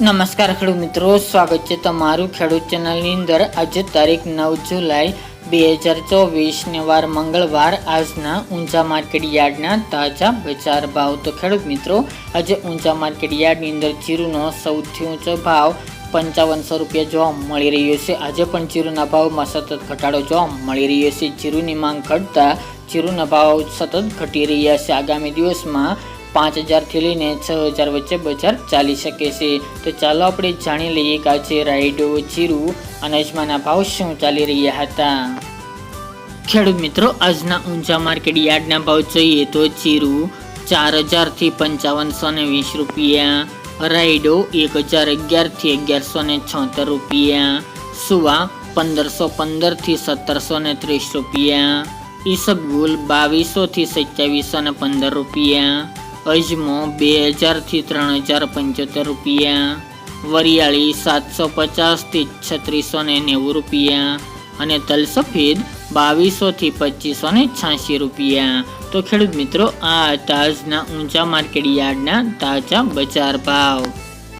નમસ્કાર ખેડૂત મિત્રો, સ્વાગત છે તમારું ખેડૂત ચેનલની અંદર. આજે તારીખ નવ જુલાઈ બે હજાર ચોવીસને વાર મંગળવાર. આજના ઊંચા માર્કેટ યાર્ડના તાજા બજાર ભાવ. તો ખેડૂત મિત્રો, આજે ઊંચા માર્કેટ યાર્ડની અંદર જીરુનો સૌથી ઊંચો ભાવ પંચાવનસો રૂપિયા જોવા મળી રહ્યો છે. આજે પણ જીરુના ભાવમાં સતત ઘટાડો જોવા મળી રહ્યો છે. જીરુની માંગ ઘટતા જીરુના ભાવ સતત ઘટી રહ્યા છે. આગામી દિવસમાં પાંચ હજારથી લઈને છ હજાર વચ્ચે બજાર ચાલી શકે છે. તો ચાલો આપણે જાણી લઈએ કે આજે રાઈડો જીરું અને અજમાના ભાવ શું ચાલી રહ્યા હતા. ખેડૂત મિત્રો, આજના ઊંચા માર્કેટ યાર્ડના ભાવ જોઈએ તો જીરું ચાર હજારથી પંચાવનસો ને વીસ રૂપિયા રાઈડો એક હજાર અગિયારથી અગિયારસો ને છોતેર રૂપિયા, સુવા પંદરસો પંદરથી સત્તરસો ને ત્રીસ રૂપિયા, ઈસબગુલ બાવીસોથી સત્યાવીસો ને પંદર રૂપિયા અજમો બે હજારથી ત્રણ હજાર પંચોતેર રૂપિયા. વરિયાળી સાતસો પચાસથી છત્રીસો ને નેવું રૂપિયા. અને તલ સફેદ બાવીસોથી પચીસો ને છ્યાસી રૂપિયા. તો ખેડૂત મિત્રો, આ તાજના ઊંચા માર્કેટ યાર્ડના તાજા બજાર ભાવ.